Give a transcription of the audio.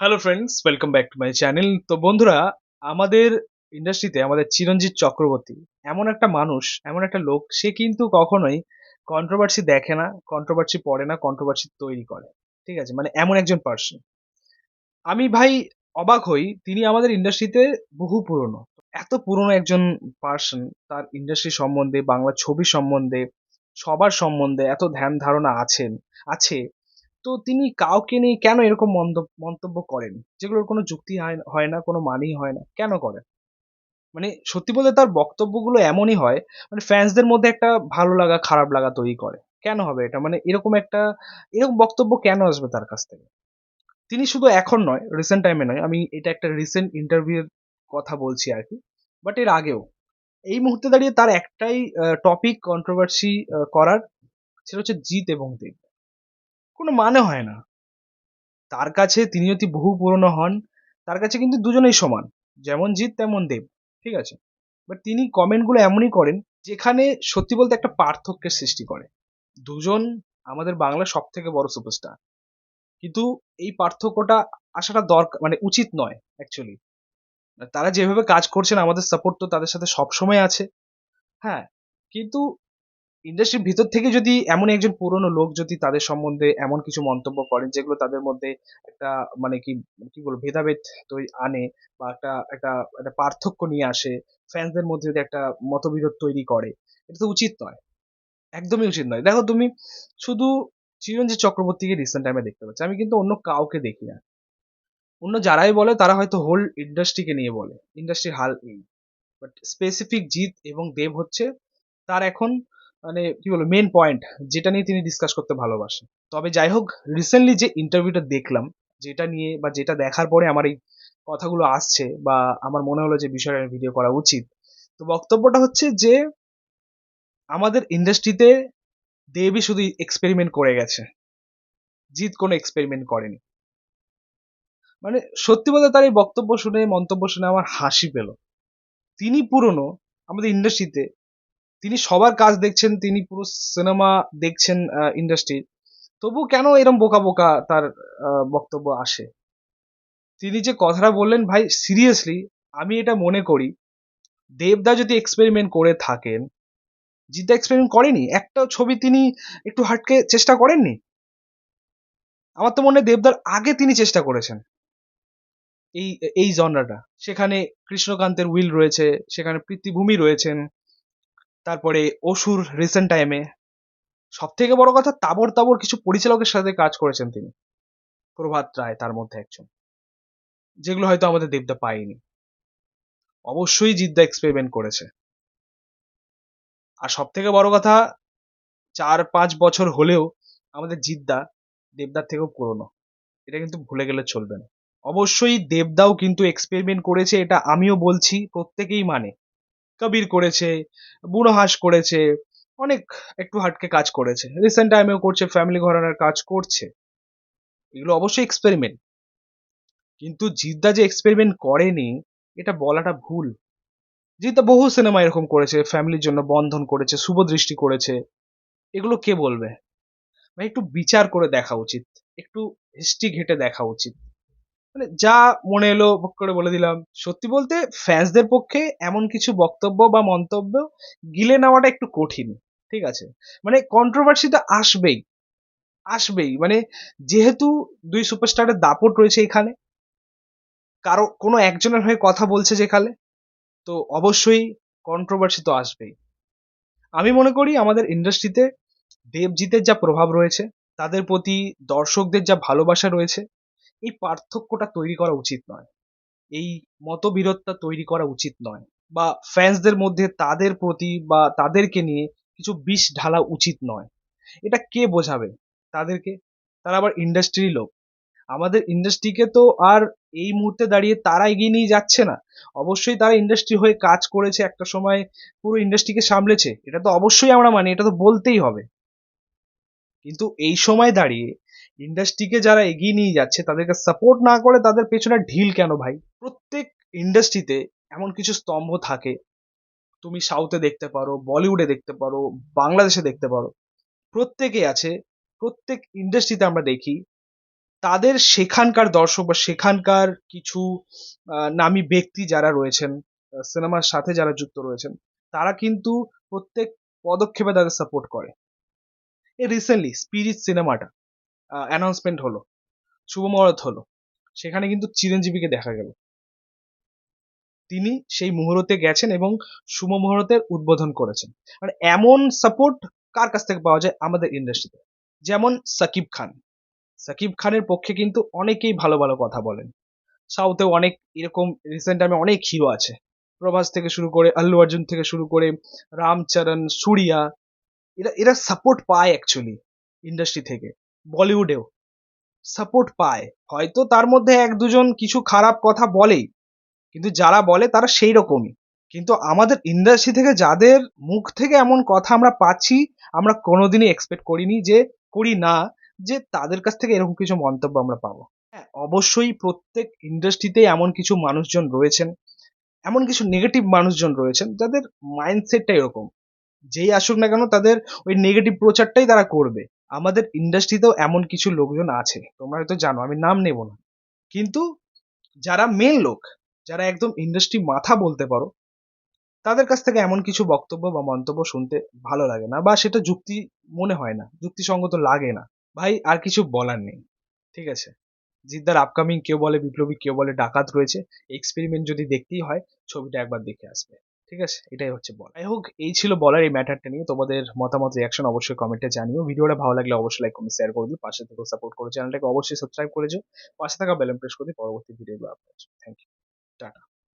Hello friends welcome back to my channel তো বন্ধুরা, আমাদের ইন্ডাস্ট্রিতে আমাদের চিরঞ্জিত চক্রবর্তী, এমন একটা মানুষ, এমন একটা লোক, সে কিন্তু কখনোই কন্ট্রোভার্সি দেখে না কন্ট্রোভার্সি পড়ে না কন্ট্রোভার্সি তৈরি করে। ঠিক আছে? মানে এমন একজন পার্সন আমি ভাই অবাক হই, তিনি আমাদের ইন্ডাস্ট্রিতে বহু পুরনো। এত পুরনো একজন পার্সন তার ইন্ডাস্ট্রি সম্বন্ধে, বাংলা ছবি সম্বন্ধে, সবার সম্বন্ধে এত ধ্যান ধারণা আছেন, আছে। তো তিনি কাউকে নিয়ে কেন এরকম মন্ত- মন্তব্য করেন? যেগুলোর কোনো যুক্তি হয়- হয় না, কোনো মানেই হয় না, কেন করেন? মানে সত্যি বলতে তার বক্তব্যগুলো এমনই হয় মানে ফ্যান্সদের মধ্যে একটা ভালো লাগা, খারাপ লাগা তৈরি করে। কেন হবে এটা? মানে এরকম একটা, এরকম বক্তব্য কেন আসবে তার কাছ থেকে? তিনি শুধু এখন নয় রিসেন্ট টাইমে নয়, আমি এটা একটা রিসেন্ট ইন্টারভিউর কথা বলছি আর কি বাট এর আগেও। এই মুহূর্তে দাঁড়িয়ে তার একটাই টপিক কন্ট্রোভার্সি করার, সেটা হচ্ছে জিত এবং দেব কোনো মানে হয় না। তার কাছে তিনি যদি বহু পুরনো হন, তার কাছে কিন্তু দুজনেই সমান, যেমন জিৎ তেমন দেব, ঠিক আছে? বাট তিনি কমেন্টগুলো এমনই করেন, যেখানে সত্যি বলতে একটা পার্থক্যের সৃষ্টি করে। দুজন আমাদের বাংলার সব থেকে বড় সুপারস্টার কিন্তু এই পার্থক্যটা আসাটা দরকার মানে উচিত নয় অ্যাকচুয়ালি তারা যেভাবে কাজ করছেন, আমাদের সাপোর্ট তো তাদের সাথে সবসময় আছে। হ্যাঁ কিন্তু ইন্ডাস্ট্রির ভিতর থেকে যদি এমন একজন পুরনো লোক যদি তাদের সম্বন্ধে এমন কিছু মন্তব্য করেন যেগুলো তাদের মধ্যে একটা মানে কি কি বলব, ভেদাভেদ তৈরি আনে বা একটা একটা একটা পার্থক্য নিয়ে আসে ফ্যান্সদের মধ্যে যদি একটা মতবিরোধ তৈরি করে, এটা তো উচিত নয়। একদমই উচিত নয়। দেখো তুমি, শুধু চিরঞ্জিত চক্রবর্তীকে রিসেন্ট টাইমে দেখতে পাচ্ছি। আমি কিন্তু অন্য কাউকে দেখি না। অন্য যারাই বলে, তারা হয়তো হোল ইন্ডাস্ট্রিকে নিয়ে বলে। ইন্ডাস্ট্রির হাল এই। বাট স্পেসিফিক জিৎ এবং দেব হচ্ছে, তার এখন মানে কি বলব মেন পয়েন্ট যেটা নিয়ে তিনি ডিসকাস করতে ভালোবাসেন। তবে যাই হোক রিসেন্টলি যে ইন্টারভিউটা দেখলাম, যেটা নিয়ে বা যেটা দেখার পরে আমার এই কথাগুলো আসছে বা আমার মনে হলো যে বিষয়ে ভিডিও করা উচিত, তো বক্তব্যটা হচ্ছে যে আমাদের ইন্ডাস্ট্রিতে দেবী শুধু এক্সপেরিমেন্ট করে গেছে, জিৎ কোনো এক্সপেরিমেন্ট করেনি। মানে সত্যি বলতে তার এই বক্তব্য শুনে, মন্তব্য শুনে আমার হাসি পেল। তিনি পুরনো আমাদের ইন্ডাস্ট্রিতে তিনি সবার কাজ দেখছেন, তিনি পুরো সিনেমা দেখছেন ইন্ডাস্ট্রির তবু কেন এরম বোকা বোকা তার বক্তব্য আসে? তিনি যে কথাটা বললেন, ভাই সিরিয়াসলি আমি এটা মনে করি, দেবদা যদি এক্সপেরিমেন্ট করে থাকেন, জিদ্দা এক্সপেরিমেন্ট করেনি, একটা ছবি তিনি একটু হাটকে চেষ্টা করেননি? আমার তো মনে হয় দেবদার আগে তিনি চেষ্টা করেছেন। এই এই জনরাটা সেখানে কৃষ্ণকান্তের উইল রয়েছে, সেখানে পৃথিভূমি রয়েছেন তারপরে অসুর রিসেন্ট টাইমে সব থেকে বড় কথা তাবর তাবর কিছু পরিচালকের সাথে কাজ করেছেন তিনি। প্রভাত রায় তার মধ্যে একজন। যেগুলো হয়তো আমাদের দেবদা পায়নি। অবশ্যই জিদ্দা এক্সপেরিমেন্ট করেছে। আর সব থেকে বড় কথা, চার পাঁচ বছর হলেও আমাদের জিদ্দা দেবদার থেকেও পুরনো। এটা কিন্তু ভুলে গেলে চলবে না। অবশ্যই দেবদাও কিন্তু এক্সপেরিমেন্ট করেছে, এটা আমিও বলছি, প্রত্যেকেই মানে। কবির করেছে, বুড়ো হাঁস করেছে, অনেক একটু হাটকে কাজ করেছে। রিসেন্ট টাইমেও করছে ফ্যামিলি ঘরানার কাজ করছে। এগুলো অবশ্যই এক্সপেরিমেন্ট কিন্তু জিদ্দা যে এক্সপেরিমেন্ট করেনি, এটা বলাটা ভুল। জিদ্দা বহু সিনেমা এরকম করেছে ফ্যামিলির জন্য বন্ধন করেছে শুভদৃষ্টি করেছে। এগুলো কে বলবে? ভাই একটু বিচার করে দেখা উচিত। একটু হিস্ট্রি ঘেটে দেখা উচিত। মানে যা মনে এলো করে বলে দিলাম। সত্যি বলতে ফ্যান্সদের পক্ষে এমন কিছু বক্তব্য বা মন্তব্য গিলে নেওয়াটা একটু কঠিন, ঠিক আছে? মানে কন্ট্রোভার্সি তো আসবেই আসবেই। মানে যেহেতু দুই সুপারস্টারের দাপট রয়েছে এখানে, কারও, কোনো একজনের হয়ে কথা বলছে যেখানে, তো অবশ্যই কন্ট্রোভার্সি তো আসবেই। আমি মনে করি আমাদের ইন্ডাস্ট্রিতে দেবজিতের যা প্রভাব রয়েছে, তাদের প্রতি দর্শকদের যা ভালোবাসা রয়েছে এই পার্থক্যটা তৈরি করা উচিত নয়। এই মতবিরোধটা তৈরি করা উচিত নয় বা ফ্যান্সদের মধ্যে তাদের প্রতি বা তাদেরকে নিয়ে কিছু বিষ ঢালা উচিত নয়। এটা কে বোঝাবে? তাদেরকে? তারা আবার ইন্ডাস্ট্রির লোক। আমাদের ইন্ডাস্ট্রিকে তো আর এই মুহূর্তে দাঁড়িয়ে তারা এগিয়ে নিয়ে যাচ্ছে না। অবশ্যই তারা ইন্ডাস্ট্রি হয়ে কাজ করেছে, একটা সময় পুরো ইন্ডাস্ট্রিকে সামলেছে। এটা তো অবশ্যই আমরা মানি, এটা তো বলতেই হবে। কিন্তু এই সময় দাঁড়িয়ে ইন্ডাস্ট্রিকে যারা এগিয়ে নিয়ে যাচ্ছে, তাদেরকে সাপোর্ট না করে তাদের পেছনে ঢিল কেন ভাই? প্রত্যেক ইন্ডাস্ট্রিতে এমন কিছু স্তম্ভ থাকে। তুমি সাউথে দেখতে পারো বলিউডে দেখতে পারো, বাংলাদেশে দেখতে পারো। প্রত্যেকে আছে, প্রত্যেক ইন্ডাস্ট্রিতে আমরা দেখি, তাদের সেখানকার দর্শক বা সেখানকার কিছু নামী ব্যক্তি যারা রয়েছেন সিনেমার সাথে যারা যুক্ত রয়েছেন, তারা কিন্তু প্রত্যেক পদক্ষেপে তাদের সাপোর্ট করে। এই রিসেন্টলি স্পিরিট সিনেমাটা অ্যানাউন্সমেন্ট হলো, শুভ মুহূর্ত হলো। সেখানে কিন্তু চিরঞ্জীবীকে দেখা গেল। তিনি সেই মুহূর্তে গেছেন এবং শুভ মুহূর্তের উদ্বোধন করেছেন। মানে এমন সাপোর্ট কার কাছ থেকে পাওয়া যায়? আমাদের ইন্ডাস্ট্রিতে যেমন সাকিব খান। সাকিব খানের পক্ষে কিন্তু অনেকেই ভালো ভালো কথা বলেন। সাউথেও অনেক এরকম রিসেন্ট টাইমে অনেক হিরো আছে। প্রভাস থেকে শুরু করে, আল্লু অর্জুন থেকে শুরু করে, রামচরণ, সুরিয়া, এরা এরা সাপোর্ট পায় অ্যাকচুয়ালি ইন্ডাস্ট্রি থেকে। বলিউডেও। সাপোর্ট পায়। হয়তো তার মধ্যে এক দুজন কিছু খারাপ কথা বলেই, কিন্তু যারা বলে তারা সেই রকমই কিন্তু আমাদের ইন্ডাস্ট্রি থেকে যাদের মুখ থেকে এমন কথা আমরা পাচ্ছি, আমরা কোনোদিনই এক্সপেক্ট করিনি যে, করি না, যে তাদের কাছ থেকে এরকম কিছু মন্তব্য আমরা পাবো। হ্যাঁ অবশ্যই প্রত্যেক ইন্ডাস্ট্রিতে এমন কিছু মানুষজন রয়েছেন, এমন কিছু নেগেটিভ মানুষজন রয়েছেন, যাদের মাইন্ডসেটটা এরকম। যেই আসুক না কেন তাদের ওই নেগেটিভ প্রচারটাই তারা করবে। আমাদের ইন্ডাস্ট্রিতেও এমন কিছু লোকজন আছে, তোমরা হয়তো জানো, আমি নাম নেব না। কিন্তু যারা মেন লোক, যারা একদম ইন্ডাস্ট্রি মাথা বলতে পারো, তাদের কাছ থেকে এমন কিছু বক্তব্য বা মন্তব্য শুনতে ভালো লাগে না বা সেটা যুক্তি মনে হয় না, যুক্তিসঙ্গত লাগে না। ভাই, আর কিছু বলার নেই, ঠিক আছে? জিদ্দার আপকামিং কেউ বলে, বিপ্লবী কেউ বলে, ডাকাত রয়েছে এক্সপেরিমেন্ট যদি দেখতেই হয়, ছবিটা একবার দেখে আসবে। ঠিক আছে? এটাই হচ্ছে বল। যাই হোক, এই ছিল বলার এই ম্যাটারটা নিয়ে। তোমাদের মতামত রিয়াকশন অবশ্যই কমেন্টে জানিও। ভিডিওটা ভালো লাগলে অবশ্যই লাইক কমেন্ট শেয়ার করে দিও। পাশে থেকে সাপোর্ট করো। চ্যানেলটাকে অবশ্যই সাবস্ক্রাইব করে দিও পাশে থাকা বেলন প্রেস করে দিও পরবর্তী ভিডিওগুলো আপলোড থ্যাংক ইউ টাটা